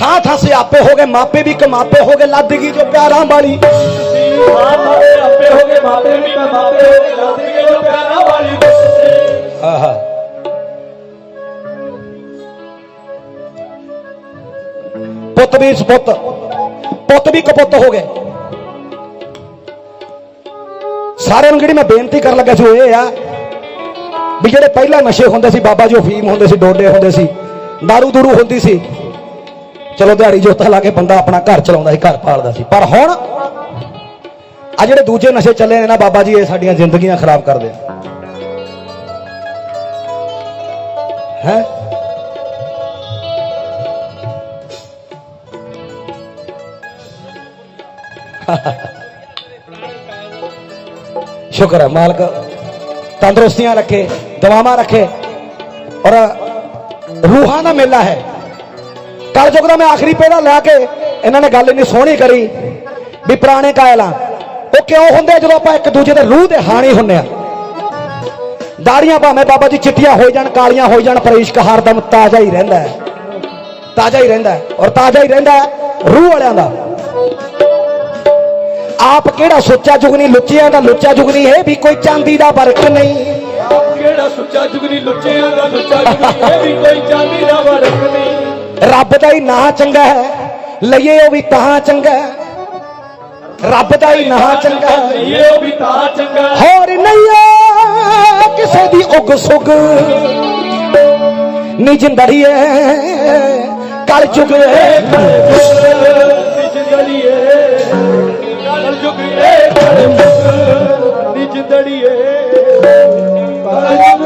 ਥਾਂ ਥਾਂ ਸਿਆਪੇ ਹੋ ਗਏ, ਮਾਪੇ ਵੀ ਕਮਾਪੇ ਹੋ ਗਏ, ਲੱਦ ਗਈ ਜੋ ਪਿਆਰਾਂ ਵਾਲੀ। ਮਾਂ ਮਾਪੇ ਆਪੇ ਹੋ ਗਏ ਮਾਪੇ ਵੀ ਮੈਂ ਹੋ। ਗਏ ਲੱਦ ਕੇ ਜੋ ਪਿਆਰਾਂ ਵਾਲੀ ਦੱਸੇ ਆਹਾ ਪੁੱਤ ਵੀ ਸਪੁੱਤ ਪੁੱਤ ਵੀ ਕਪੁੱਤ ਹੋ ਗਏ। ਸਾਰਿਆਂ ਨੂੰ ਜਿਹੜੀ ਮੈਂ ਬੇਨਤੀ ਕਰਨ ਲੱਗਾ ਸੀ ਉਹ ਇਹ ਆ ਵੀ ਜਿਹੜੇ ਪਹਿਲਾਂ ਨਸ਼ੇ ਹੁੰਦੇ ਸੀ, ਬਾਬਾ ਜੀ ਅਫੀਮ ਹੁੰਦੇ ਸੀ, ਡੋਡੇ ਹੁੰਦੇ ਸੀ दारू ਦੂਰੂ ਹੁੰਦੀ ਸੀ। ਚਲੋ ਦਿਹਾੜੀ ਜੋਤਾ ਲਾ ਕੇ ਬੰਦਾ ਆਪਣਾ ਘਰ ਚਲਾਉਂਦਾ ਸੀ, ਘਰ ਪਾਲਦਾ ਸੀ। ਪਰ ਹੁਣ ਆ ਜਿਹੜੇ ਦੂਜੇ ਨਸ਼ੇ ਚੱਲੇ ਨੇ ਨਾ, ਬਾਬਾ ਜੀ, ਇਹ ਸਾਡੀਆਂ ਜ਼ਿੰਦਗੀਆਂ ਖਰਾਬ ਕਰਦੇ ਆ। ਹੈ? ਸ਼ੁਕਰ ਹੈ ਮਾਲਕ ਤੰਦਰੁਸਤੀਆਂ ਰੱਖੇ ਦਵਾਵਾਂ ਰੱਖੇ। ਔਰ ਰੂਹਾਂ ਦਾ ਮੇਲਾ ਹੈ। ਕੱਲ ਜੁਗ ਦਾ ਮੈਂ ਆਖਰੀ ਪਹਿਰਾ ਲੈ ਕੇ ਇਹਨਾਂ ਨੇ ਗੱਲ ਇੰਨੀ ਸੋਹਣੀ ਕਰੀ ਵੀ ਪੁਰਾਣੇ ਕਾਇਲਾਂ ਉਹ ਕਿਉਂ ਹੁੰਦੇ ਜਦੋਂ ਆਪਾਂ ਇੱਕ ਦੂਜੇ ਦੇ ਰੂਹ ਦੇ ਹਾਣੀ ਹੁੰਨੇ ਆ? ਦਾੜੀਆਂ ਭਾਵੇਂ ਬਾਬਾ ਜੀ ਚਿੱਟੀਆਂ ਹੋ ਜਾਣ, ਕਾਲੀਆਂ ਹੋ ਜਾਣ, ਪਰ ਇਸ਼ਕ ਹਰਦਮ ਤਾਜ਼ਾ ਹੀ ਰਹਿੰਦਾ ਹੈ। ਤਾਜ਼ਾ ਹੀ ਰਹਿੰਦਾ ਹੈ ਔਰ ਤਾਜ਼ਾ ਹੀ ਰਹਿੰਦਾ ਹੈ ਰੂਹ ਵਾਲਿਆਂ ਦਾ। ਆਪ ਕਿਹੜਾ ਸੁੱਚਾ ਜੁਗਨੀ ਲੁੱਚਿਆਂ ਦਾ ਲੁੱਚਾ ਜੁਗਨੀ, ਇਹ ਵੀ ਕੋਈ ਚਾਂਦੀ ਦਾ ਵਰਕ ਨਹੀਂ। ਆਪ ਕਿਹੜਾ ਸੁੱਚਾ ਜੁਗਨੀ ਲੁੱਚਿਆਂ ਦਾ ਲੁੱਚਾ ਜੁਗਨੀ, ਇਹ ਵੀ ਕੋਈ ਚਾਂਦੀ ਦਾ ਵਰਕ ਨਹੀਂ। ਰੱਬ ਦਾ ਹੀ ਨਾਂ ਚੰਗਾ ਹੈ ਲਈਏ ਉਹ ਵੀ ਤਾਂ ਚੰਗਾ ਹੈ। ਰੱਬ ਦਾ ਹੀ ਨਾਂ ਚੰਗਾ ਹੈ। ਇਹ ਉਹ ਵੀ ਤਾਂ ਚੰਗਾ ਹੋਰ ਨਹੀਂ ਆ ਕਿਸੇ ਦੀ ਉਗ ਸੁਗ। ਨੀ ਜਿੰਦੜੀਏ ਕਲ ਜੁਗ ਨਿਜ ਦੜੀਏ ਕਲ ਜੁਗ ਏ। ਕਲ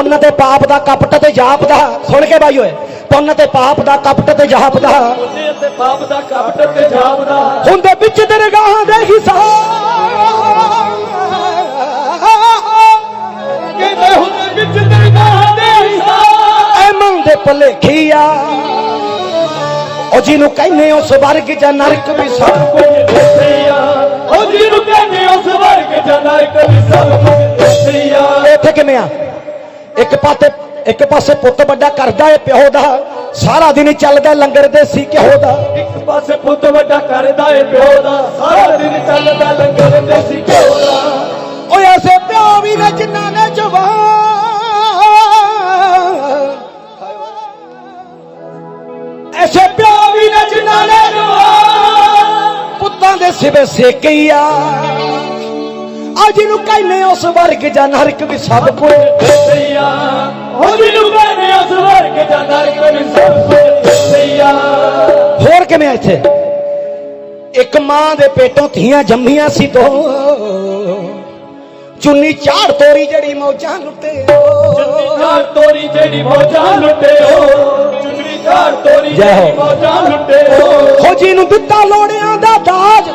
ਪੁੰਨ ਤੇ ਪਾਪ ਦਾ ਕਪਟ ਤੇ ਜਾਪ ਦਾ ਸੁਣ ਕੇ ਬਾਈ ਓਏ ਪੁੰਨ ਤੇ ਪਾਪ ਦਾ ਕਪਟ ਤੇ ਜਾਪ ਦਾ ਉਹਦੇ ਤੇ ਪਾਪ ਦਾ ਕਪਟ ਤੇ ਜਾਪਦਾ ਹੁੰਦੇ ਵਿੱਚ ਦਰਗਾਹਾਂ ਦੇ ਹਿਸਾਬ ਕਹਿੰਦੇ ਹੁੰਦੇ ਵਿੱਚ ਦਰਗਾਹ ਦੇ ਹਿਸਾਬ ਐ ਮਨ ਦੇ ਭਲੇਖੀਆ ਉਹ ਜਿਹਨੂੰ ਕਹਿੰਦੇ ਉਸ ਵਰਗ ਜਾਂ ਨਰਕ ਵੀ ਸਭ ਕੁਝ ਦੱਸਿਆ ਉਹ ਜਿਹਨੂੰ ਕਹਿੰਦੇ ਉਸ ਵਰਗ ਜਾਂ ਨਰਕ ਵੀ ਸਭ ਕੁਝ ਦੱਸਿਆ ਇੱਥੇ ਕਿਵੇਂ ਆ? ਇੱਕ ਪਾਸੇ ਇੱਕ ਪਾਸੇ ਪੁੱਤ ਵੱਡਾ ਕਰਦਾ ਏ ਪਿਓ ਦਾ ਸਾਰਾ ਦਿਨ ਚੱਲਦਾ ਲੰਗਰ ਦੇ ਸੀ ਘਿਓ ਦਾ। ਇੱਕ ਪਾਸੇ ਪੁੱਤ ਵੱਡਾ ਕਰਦਾ ਏ ਪਿਓ ਦਾ ਸਾਰਾ ਦਿਨ ਚੱਲਦਾ ਲੰਗਰ ਤੇ ਸੀ ਘਿਓ ਦਾ। ਓਏ ਐਸੇ ਪਿਓ ਵੀ ਨੇ ਜਿਨ੍ਹਾਂ ਨੇ ਜਵਾਨ। ਐਸੇ ਪਿਓ ਵੀ ਨੇ ਜਿਨ੍ਹਾਂ ਨੇ ਜਵਾਨ। ਪੁੱਤਾਂ ਦੇ ਸਿਵੇ ਸੇਕਈਆ ਆ ਜਿਹਨੂੰ ਕਹਿੰਦੇ ਉਸ ਵਰਗ ਜਾਂ ਨਰਕ ਵੀ ਸਭ ਕੁਝ ਦੱਸਿਆ। ਉਹ ਜਿਹਨੂੰ ਕਹਿੰਦੇ ਉਸ ਵਰਗ ਜਾਂ ਨਰਕ ਵੀ ਸਭ ਕੁਝ ਦੱਸਿਆ। ਹੋਰ ਕਿਵੇਂ ਇੱਥੇ? ਇੱਕ ਮਾਂ ਦੇ ਪੇਟੋਂ ਧੀਆਂ ਜੰਮੀਆਂ ਸੀ ਦੋ। ਚੁੰਨੀ ਝਾੜ ਤੋਰੀ ਜਿਹੜੀ ਮੌਜਾਂ ਲੁੱਟੇ ਝਾੜ ਤੋਰੀ ਜਿਹੜੀ ਮੌਜਾਂ ਲੁੱਟਿਓ ਚੁੰਨੀ ਝਾੜ ਤੋਰੀ। ਜਿਹੜੀ ਮੌਜਾਂ ਲੁੱਟਿਓ ਹੋ। ਜੀ ਨੂੰ ਦਿੱਤਾ ਲੋੜਿਆਂ ਦਾ ਦਾਜ।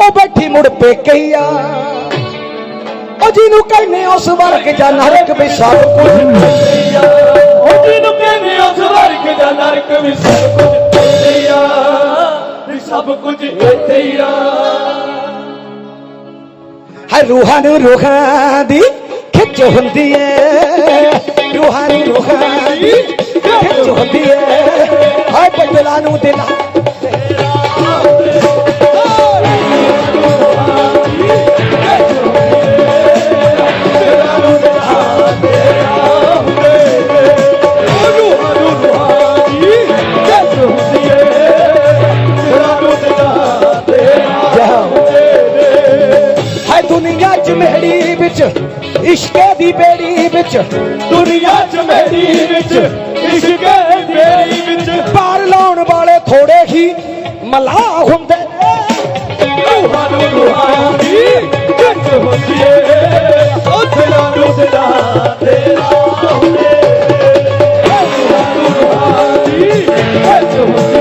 ਉਹ ਬੈਠੀ ਮੁੜ ਪੇਕਈਆ ਉਹ ਜਿਹਨੂੰ ਕਹਿੰਦੇ ਉਸ ਵਰਗ ਜਾਂ ਨਰਕ ਵੀ ਸਭ ਕੁਝ ਦੱਸਿਆ ਉਹ ਜਿਹਨੂੰ ਕਹਿੰਦੇ ਉਸ ਵਰਗ ਜਾਂ ਨਰਕ ਵੀ ਸਭ ਕੁਝ ਦੱਸਿਆ ਵੀ ਸਭ ਕੁਝ ਇੱਥੇ ਹੀ ਆ। ਹੈ ਰੂਹਾਂ ਨੂੰ ਰੂਹਾਂ ਦੀ ਖਿੱਚ ਹੁੰਦੀ ਏ। ਰੂਹਾਂ ਨੂੰ ਰੂਹਾਂ ਦੀ ਖਿੱਚ ਹੁੰਦੀ ਏ। ਹਾਏ, ਬਦਲਾ ਨੂੰ ਦਿਲਾਂ ਇਸ਼ਕੇ ਦੀ ਬੇੜੀ ਵਿੱਚ, ਦੁਨੀਆ ਚ ਮੇਰੀ ਵਿੱਚ, ਇਸ਼ਕ ਮੇਰੀ ਵਿੱਚ। ਪਾਰ ਲਾਉਣ ਵਾਲੇ ਥੋੜੇ ਹੀ ਮਲਾਹ ਹੁੰਦੇ ਰੂਹਾਂ ਨੂੰ। ਰੂਹਾਂ ਦੀ ਜੱਜ ਹੁੰਦੀ ਏ। ਉੱਥੇ ਨਾ ਰੁੱਸਦਾ ਤੇਰਾ ਹੁੰਦੇ। ਰੂਹਾਂ ਨੂੰ ਰੂਹਾਂ ਦੀ ਜੱਜ ਹੁੰਦੀ।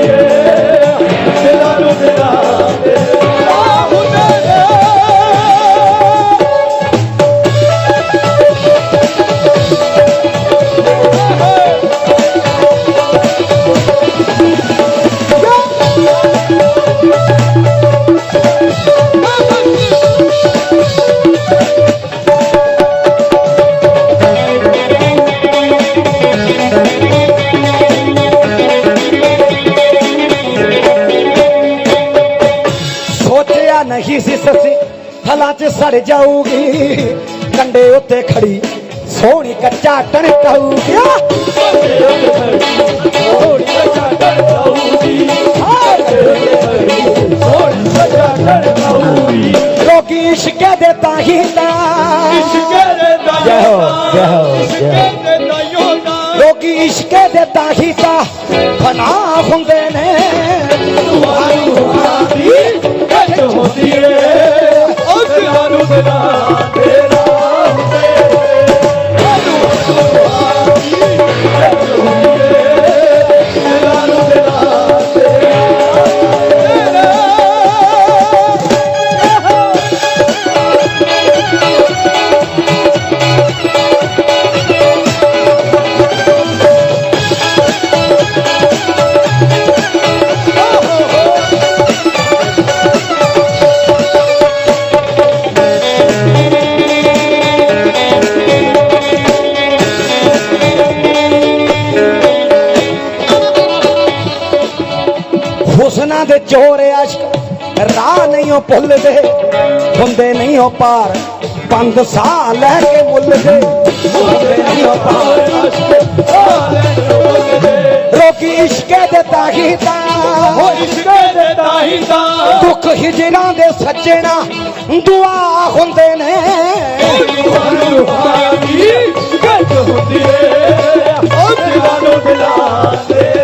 ਪਲਾਂ ਜਾਊਗੀ ਕੰਡੇ ਉੱਤੇ ਖੜੀ ਸੋਹਣੀ ਕੱਚਾ ਟਣਕਾਊਗੀ ਥੋੜੀ ਬੱਚਾ ਕਰਤਾਉਗੀ ਥੋੜੀ ਬੱਚਾ ਕਰਤਾਉਗੀ ਲੋਕੀ ਇਸ਼ਕੇ ਦੇ ਤਾਹੀ ਤਾਂ ਇਸ਼ਕੇ ਦੇ। ਜੈ ਹੋ, ਇਸ਼ਕੇ ਦੇ ਦਾਇਓ ਦਾ ਲੋਕੀ ਇਸ਼ਕੇ ਦੇ ਤਾਹੀ ਤਾਂ ਫਨਾ ਹੁੰਦੇ ਨੇ। ਹੁਸਨਾ ਦੇ ਚੋਰ ਅਸ਼ਕ ਰਾਹ ਨਹੀਂ ਉਹ ਭੁੱਲਦੇ ਹੁੰਦੇ ਨਹੀਂ ਉਹ ਪਾਰ। ਪੰਦ ਸਾਹ ਲੈ ਕੇ ਮੁੱਲਦੇ ਹੁੰਦੇ ਨਹੀਂ ਉਹ ਪਾਰ। ਲੋਕੀ ਇਸ਼ਕੇ ਦੇ ਤਾਹੀ ਤਾਂ। ਇਸ਼ਕੇ ਦੇ ਦਾਹੀ ਦਾ ਦੁੱਖ ਹਿਜਰਾਂ ਦੇ ਸੱਜਣਾ ਦੁਆ ਹੁੰਦੇ ਨੇ। ਹੁੰਦੀ ਏ। ਉਹ ਦਿਲਾਂ ਨੂੰ ਦਿਲਾਂ ਤੇਰਾ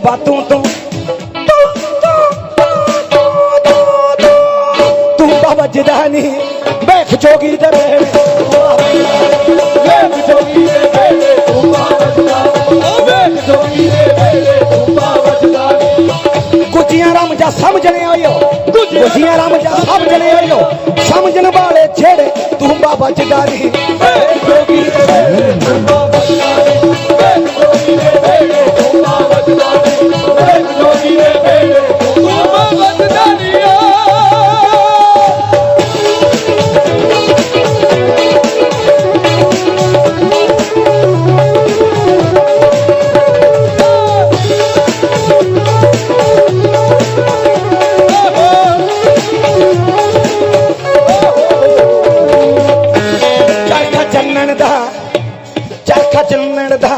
ਪਾਸੇ ਤੂੰ। ਤੂੰ ਨਹੀਂ ਜੋਗੀ ਦੇ ਜੋਗੀ ਦੇ ਵੇਲੇ ਤੂੰਬਾ ਵੱਜਦਾ ਉਹ ਵੇਖ ਜੋਗੀ ਦੇ ਵੇਲੇ ਤੂੰਬਾ ਵੱਜਦਾ ਗੁੱਜੀਆਂ ਰਾਮ ਜਾ ਸਮਝਣੇ ਆਇਓ। ਗੁੱਜੀਆਂ ਰਾਮ ਜਾ ਸਮਝਣੇ ਆਇਓ। ਸਮਝਣ ਵਾਲੇ ਜਿਹੜੇ ਤੂੰ ਬਾਬਾ ਜਦਾਰੀ ਵੇਖ ਜੋਗੀ ਚਰਖਾ ਚੱਲਣ ਦਾ।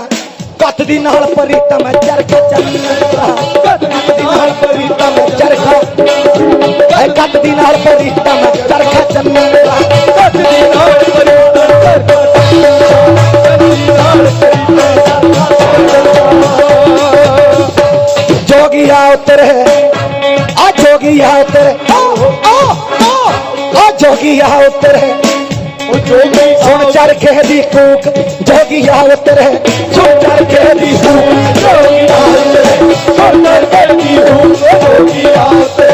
ਕੱਤ ਦੀ ਨਾਲ ਪਰੀਤਾ ਮੈਂ ਚਰਖਾ ਚੱਲਣ ਦਾ। ਕੱਤ ਦੀ ਨਾਲ ਪਰੀਤਾ ਮੈਂ ਚਰਖਾ। ਐ ਕੱਤ ਦੀ ਨਾਲ ਪਰੀਤਾ ਮੈਂ ਚਰਖਾ ਚੱਲਣ ਦਾ। ਕੱਟ ਦੀ ਨਾਲ ਪਰਿਵਰਤਨ ਕਰਦਾ ਜੋਗੀਆ ਉਤਰੇ, ਆ ਜੋਗੀਆ ਉਤਰੇ। ਆ ਆ ਆ ਆ ਜੋਗੀਆ ਉਤਰੇ। ਉਹ ਸੁਣ ਚਰਖੇ ਦੀ ਕੂਕ ਜੋਗੀਆ ਉਤਰੇ ਸੁਣ ਚਰਖੇ ਦੀ ਕੂਕ ਜੋਗੀ ਆਤੇ ਸੁਣਰ ਕਰਦੀ ਹੂੰ ਜੋਗੀ ਆਤੇ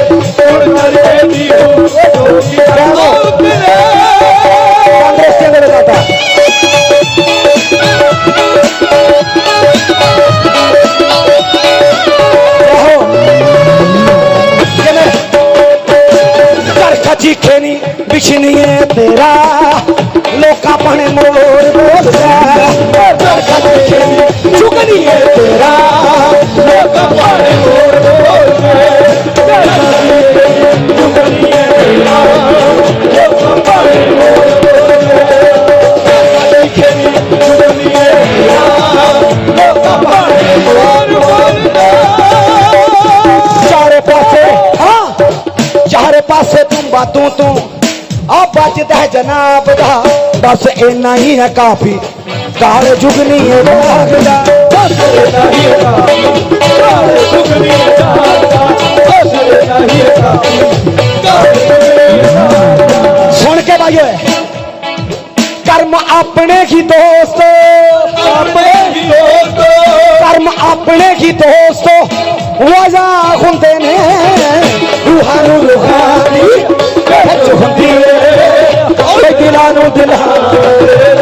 ਨੀ ਬਿਛਨੀਏ ਤੇਰਾ। ਲੋਕਾਂ ਪਣੇ ਮੋਰ ਬੋਲਦਾ ਚਰਖਾ ਚੀਖੇ ਨੀ ਚੁਗਨੀਏ ਤੇਰਾ। ਲੋਕਾਂ ਪਣੇ ਮੋਰ ਚਾਰੇ ਪਾਸੇ, ਹਾਂ। ਚਾਰੇ ਪਾਸੇ ਤੂੰ ਬਾਤੂ ਤੂੰ। ਆ ਬਚਦਾ ਹੈ ਜਨਾਬ ਦਾ। ਬਸ ਇੰਨਾ ਹੀ ਹੈ ਕਾਫੀ। ਕਾਲ ਜੁਗਨੀ ਹੈ ਵਾਗਦਾ। ਸੁਣ ਕੇ ਭਾਈਓ ਕਰਮ ਆਪਣੇ ਹੀ ਦੋਸਤ। ਆਪਣੇ ਹੀ ਦੋਸਤ। ਕਰਮ ਆਪਣੇ ਕੀ ਦੋਸਤੋ। ਵਜਾ ਹੁੰਦੇ ਨੇ। ਰੂਹਾਂ ਨੂੰ ਰੂਹਾਨੀ ਖਿੱਚ ਹੁੰਦੀ ਏ। ਓਏ ਦਿਲਾਂ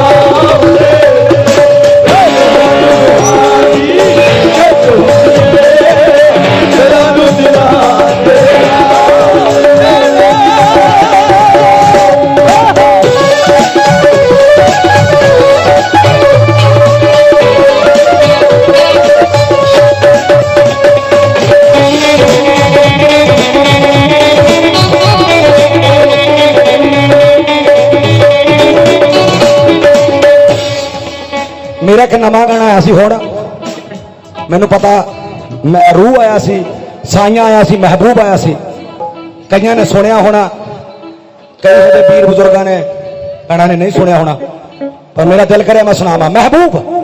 ਮੇਰਾ ਇੱਕ ਨਵਾਂ ਗਾਣਾ ਆਇਆ ਸੀ ਹੁਣ। ਮੈਨੂੰ ਪਤਾ, ਮੈਂ ਰੂਹ ਆਇਆ ਸੀ, ਸਾਈਆਂ ਆਇਆ ਸੀ, ਮਹਿਬੂਬ ਆਇਆ ਸੀ। ਕਈਆਂ ਨੇ ਸੁਣਿਆ ਹੋਣਾ, ਕਈ ਉਹਦੇ ਵੀਰ ਬਜ਼ੁਰਗਾਂ ਨੇ ਗਾਣਾ ਨੇ ਨਹੀਂ ਸੁਣਿਆ ਹੋਣਾ। ਪਰ ਮੇਰਾ ਦਿਲ ਕਰਿਆ ਮੈਂ ਸੁਣਾਵਾਂ। ਮਹਿਬੂਬ!